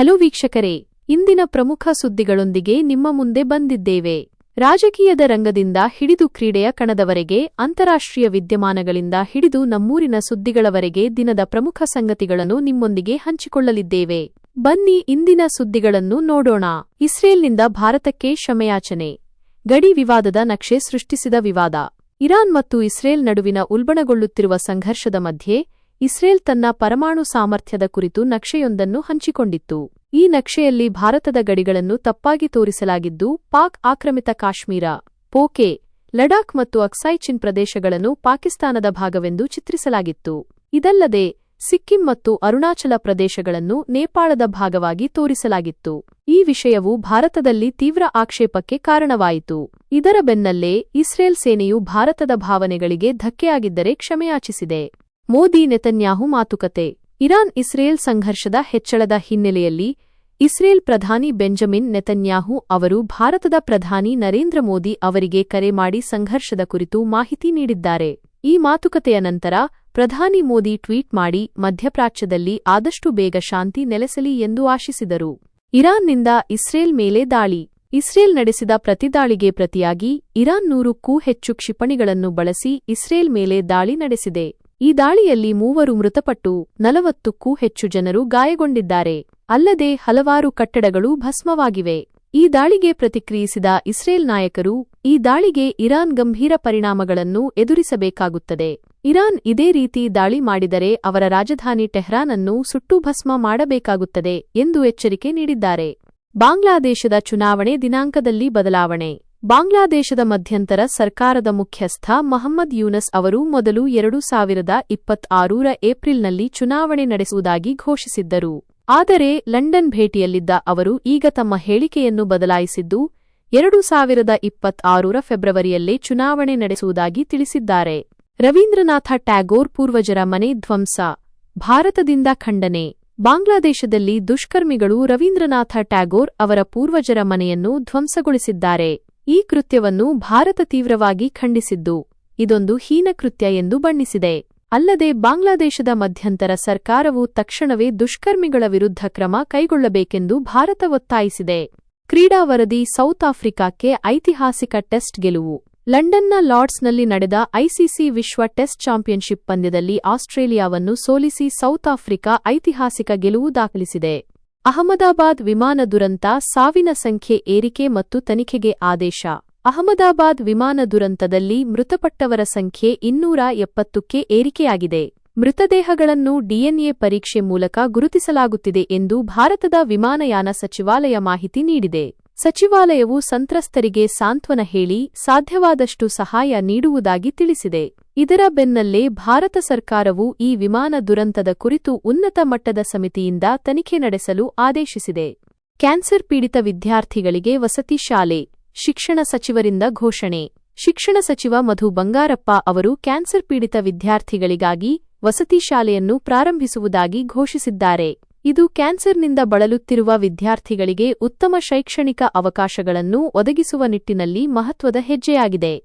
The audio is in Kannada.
ಹಲೋ ವೀಕ್ಷಕರೇ, ಇಂದಿನ ಪ್ರಮುಖ ಸುದ್ದಿಗಳೊಂದಿಗೆ ನಿಮ್ಮ ಮುಂದೆ ಬಂದಿದ್ದೇವೆ. ರಾಜಕೀಯದ ರಂಗದಿಂದ ಹಿಡಿದು ಕ್ರೀಡೆಯ ಕಣದವರೆಗೆ, ಅಂತಾರಾಷ್ಟ್ರೀಯ ವಿದ್ಯಮಾನಗಳಿಂದ ಹಿಡಿದು ನಮ್ಮೂರಿನ ಸುದ್ದಿಗಳವರೆಗೆ ದಿನದ ಪ್ರಮುಖ ಸಂಗತಿಗಳನ್ನು ನಿಮ್ಮೊಂದಿಗೆ ಹಂಚಿಕೊಳ್ಳಲಿದ್ದೇವೆ. ಬನ್ನಿ ಇಂದಿನ ಸುದ್ದಿಗಳನ್ನು ನೋಡೋಣ. ಇಸ್ರೇಲ್ನಿಂದ ಭಾರತಕ್ಕೆ ಕ್ಷಮೆಯಾಚನೆ. ಗಡಿ ವಿವಾದದ ನಕ್ಷೆ ಸೃಷ್ಟಿಸಿದ ವಿವಾದ. ಇರಾನ್ ಮತ್ತು ಇಸ್ರೇಲ್ ನಡುವಿನ ಉಲ್ಬಣಗೊಳ್ಳುತ್ತಿರುವ ಸಂಘರ್ಷದ ಮಧ್ಯೆ ಇಸ್ರೇಲ್ ತನ್ನ ಪರಮಾಣು ಸಾಮರ್ಥ್ಯದ ಕುರಿತು ನಕ್ಷೆಯೊಂದನ್ನು ಹಂಚಿಕೊಂಡಿತ್ತು. ಈ ನಕ್ಷೆಯಲ್ಲಿ ಭಾರತದ ಗಡಿಗಳನ್ನು ತಪ್ಪಾಗಿ ತೋರಿಸಲಾಗಿದ್ದು, ಪಾಕ್ ಆಕ್ರಮಿತ ಕಾಶ್ಮೀರ, ಪೋಕೆ, ಲಡಾಖ್ ಮತ್ತು ಅಕ್ಸೈಚಿನ್ ಪ್ರದೇಶಗಳನ್ನು ಪಾಕಿಸ್ತಾನದ ಭಾಗವೆಂದು ಚಿತ್ರಿಸಲಾಗಿತ್ತು. ಇದಲ್ಲದೆ, ಸಿಕ್ಕಿಂ ಮತ್ತು ಅರುಣಾಚಲ ಪ್ರದೇಶಗಳನ್ನು ನೇಪಾಳದ ಭಾಗವಾಗಿ ತೋರಿಸಲಾಗಿತ್ತು. ಈ ವಿಷಯವು ಭಾರತದಲ್ಲಿ ತೀವ್ರ ಆಕ್ಷೇಪಕ್ಕೆ ಕಾರಣವಾಯಿತು. ಇದರ ಬೆನ್ನಲ್ಲೇ ಇಸ್ರೇಲ್ ಸೇನೆಯು ಭಾರತದ ಭಾವನೆಗಳಿಗೆ ಧಕ್ಕೆಯಾಗಿದ್ದರೆ ಕ್ಷಮೆಯಾಚಿಸಿದೆ. ಮೋದಿ ನೆತನ್ಯಾಹು ಮಾತುಕತೆ. ಇರಾನ್ ಇಸ್ರೇಲ್ ಸಂಘರ್ಷದ ಹೆಚ್ಚಳದ ಹಿನ್ನೆಲೆಯಲ್ಲಿ ಇಸ್ರೇಲ್ ಪ್ರಧಾನಿ ಬೆಂಜಮಿನ್ ನೆತನ್ಯಾಹು ಅವರು ಭಾರತದ ಪ್ರಧಾನಿ ನರೇಂದ್ರ ಮೋದಿ ಅವರಿಗೆ ಕರೆ ಮಾಡಿ ಸಂಘರ್ಷದ ಕುರಿತು ಮಾಹಿತಿ ನೀಡಿದ್ದಾರೆ. ಈ ಮಾತುಕತೆಯ ನಂತರ ಪ್ರಧಾನಿ ಮೋದಿ ಟ್ವೀಟ್ ಮಾಡಿ, ಮಧ್ಯಪ್ರಾಚ್ಯದಲ್ಲಿ ಆದಷ್ಟು ಬೇಗ ಶಾಂತಿ ನೆಲೆಸಲಿ ಎಂದು ಆಶಿಸಿದರು. ಇರಾನ್ನಿಂದ ಇಸ್ರೇಲ್ ಮೇಲೆ ದಾಳಿ. ಇಸ್ರೇಲ್ ನಡೆಸಿದ ಪ್ರತಿದಾಳಿಗೆ ಪ್ರತಿಯಾಗಿ ಇರಾನ್ ನೂರಕ್ಕೂ ಹೆಚ್ಚು ಕ್ಷಿಪಣಿಗಳನ್ನು ಬಳಸಿ ಇಸ್ರೇಲ್ ಮೇಲೆ ದಾಳಿ ನಡೆಸಿದೆ. ಈ ದಾಳಿಯಲ್ಲಿ ಮೂವರು ಮೃತಪಟ್ಟು ನಲವತ್ತಕ್ಕೂ ಹೆಚ್ಚು ಜನರು ಗಾಯಗೊಂಡಿದ್ದಾರೆ. ಅಲ್ಲದೆ ಹಲವಾರು ಕಟ್ಟಡಗಳು ಭಸ್ಮವಾಗಿವೆ. ಈ ದಾಳಿಗೆ ಪ್ರತಿಕ್ರಿಯಿಸಿದ ಇಸ್ರೇಲ್ ನಾಯಕರು, ಈ ದಾಳಿಗೆ ಇರಾನ್ ಗಂಭೀರ ಪರಿಣಾಮಗಳನ್ನು ಎದುರಿಸಬೇಕಾಗುತ್ತದೆ. ಇರಾನ್ ಇದೇ ರೀತಿ ದಾಳಿ ಮಾಡಿದರೆ ಅವರ ರಾಜಧಾನಿ ಟೆಹ್ರಾನ್ ಅನ್ನು ಸುಟ್ಟು ಭಸ್ಮ ಮಾಡಬೇಕಾಗುತ್ತದೆ ಎಂದು ಎಚ್ಚರಿಕೆ ನೀಡಿದ್ದಾರೆ. ಬಾಂಗ್ಲಾದೇಶದ ಚುನಾವಣೆ ದಿನಾಂಕದಲ್ಲಿ ಬದಲಾವಣೆ. ಬಾಂಗ್ಲಾದೇಶದ ಮಧ್ಯಂತರ ಸರ್ಕಾರದ ಮುಖ್ಯಸ್ಥ ಮಹಮ್ಮದ್ ಯೂನಸ್ ಅವರು ಮೊದಲು ಎರಡು ಸಾವಿರದ ಇಪ್ಪತ್ತಾರೂರ ಏಪ್ರಿಲ್ನಲ್ಲಿ ಚುನಾವಣೆ ನಡೆಸುವುದಾಗಿ ಘೋಷಿಸಿದ್ದರು. ಆದರೆ ಲಂಡನ್ ಭೇಟಿಯಲ್ಲಿದ್ದ ಅವರು ಈಗ ತಮ್ಮ ಹೇಳಿಕೆಯನ್ನು ಬದಲಾಯಿಸಿದ್ದು, ಎರಡು ಸಾವಿರದ ಇಪ್ಪತ್ತಾರೂರ ಫೆಬ್ರವರಿಯಲ್ಲೇ ಚುನಾವಣೆ ನಡೆಸುವುದಾಗಿ ತಿಳಿಸಿದ್ದಾರೆ. ರವೀಂದ್ರನಾಥ ಟ್ಯಾಗೋರ್ ಪೂರ್ವಜರ ಮನೆ ಧ್ವಂಸ, ಭಾರತದಿಂದ ಖಂಡನೆ. ಬಾಂಗ್ಲಾದೇಶದಲ್ಲಿ ದುಷ್ಕರ್ಮಿಗಳು ರವೀಂದ್ರನಾಥ ಟ್ಯಾಗೋರ್ ಅವರ ಪೂರ್ವಜರ ಮನೆಯನ್ನು ಧ್ವಂಸಗೊಳಿಸಿದ್ದಾರೆ. ಈ ಕೃತ್ಯವನ್ನು ಭಾರತ ತೀವ್ರವಾಗಿ ಖಂಡಿಸಿದ್ದು. ಇದೊಂದು ಹೀನಕೃತ್ಯ ಎಂದು ಬಣ್ಣಿಸಿದೆ. ಅಲ್ಲದೆ ಬಾಂಗ್ಲಾದೇಶದ ಮಧ್ಯಂತರ ಸರ್ಕಾರವು ತಕ್ಷಣವೇ ದುಷ್ಕರ್ಮಿಗಳ ವಿರುದ್ಧ ಕ್ರಮ ಕೈಗೊಳ್ಳಬೇಕೆಂದು ಭಾರತ ಒತ್ತಾಯಿಸಿದೆ. ಕ್ರೀಡಾ ವರದಿ ಸೌತ್ ಆಫ್ರಿಕಾಕ್ಕೆ ಐತಿಹಾಸಿಕ ಟೆಸ್ಟ್ ಗೆಲುವು. ಲಂಡನ್ನ ಲಾರ್ಡ್ಸ್ನಲ್ಲಿ ನಡೆದ ಐಸಿಸಿ ವಿಶ್ವ ಟೆಸ್ಟ್ ಚಾಂಪಿಯನ್ಶಿಪ್ ಪಂದ್ಯದಲ್ಲಿ ಆಸ್ಟ್ರೇಲಿಯಾವನ್ನು ಸೋಲಿಸಿ ಸೌತ್ ಆಫ್ರಿಕಾ ಐತಿಹಾಸಿಕ ಗೆಲುವು ದಾಖಲಿಸಿದೆ. ಅಹಮದಾಬಾದ್ ವಿಮಾನ ದುರಂತ ಸಾವಿನ ಸಂಖ್ಯೆ ಏರಿಕೆ ಮತ್ತು ತನಿಖೆಗೆ ಆದೇಶ. ಅಹಮದಾಬಾದ್ ವಿಮಾನ ದುರಂತದಲ್ಲಿ ಮೃತಪಟ್ಟವರ ಸಂಖ್ಯೆ ಇನ್ನೂರ ಎಪ್ಪತ್ತಕ್ಕೆ ಏರಿಕೆಯಾಗಿದೆ. ಮೃತದೇಹಗಳನ್ನು ಡಿಎನ್ಎ ಪರೀಕ್ಷೆ ಮೂಲಕ ಗುರುತಿಸಲಾಗುತ್ತಿದೆ ಎಂದು ಭಾರತದ ವಿಮಾನಯಾನ ಸಚಿವಾಲಯ ಮಾಹಿತಿ ನೀಡಿದೆ. ಸಚಿವಾಲಯವು ಸಂತ್ರಸ್ತರಿಗೆ ಸಾಂತ್ವನ ಹೇಳಿ ಸಾಧ್ಯವಾದಷ್ಟು ಸಹಾಯ ನೀಡುವುದಾಗಿ ತಿಳಿಸಿದೆ. ಇದರ ಬೆನ್ನಲ್ಲೇ ಭಾರತ ಸರ್ಕಾರವು ಈ ವಿಮಾನ ದುರಂತದ ಕುರಿತು ಉನ್ನತ ಮಟ್ಟದ ಸಮಿತಿಯಿಂದ ತನಿಖೆ ನಡೆಸಲು ಆದೇಶಿಸಿದೆ. ಕ್ಯಾನ್ಸರ್ ಪೀಡಿತ ವಿದ್ಯಾರ್ಥಿಗಳಿಗೆ ವಸತಿ ಶಾಲೆ, ಶಿಕ್ಷಣ ಸಚಿವರಿಂದ ಘೋಷಣೆ. ಶಿಕ್ಷಣ ಸಚಿವ ಮಧು ಬಂಗಾರಪ್ಪ ಅವರು ಕ್ಯಾನ್ಸರ್ ಪೀಡಿತ ವಿದ್ಯಾರ್ಥಿಗಳಿಗಾಗಿ ವಸತಿ ಶಾಲೆಯನ್ನು ಪ್ರಾರಂಭಿಸುವುದಾಗಿ ಘೋಷಿಸಿದ್ದಾರೆ. ಇದು ಕ್ಯಾನ್ಸರ್ನಿಂದ ಬಳಲುತ್ತಿರುವ ವಿದ್ಯಾರ್ಥಿಗಳಿಗೆ ಉತ್ತಮ ಶೈಕ್ಷಣಿಕ ಅವಕಾಶಗಳನ್ನು ಒದಗಿಸುವ ನಿಟ್ಟಿನಲ್ಲಿ ಮಹತ್ವದ ಹೆಜ್ಜೆಯಾಗಿದೆ.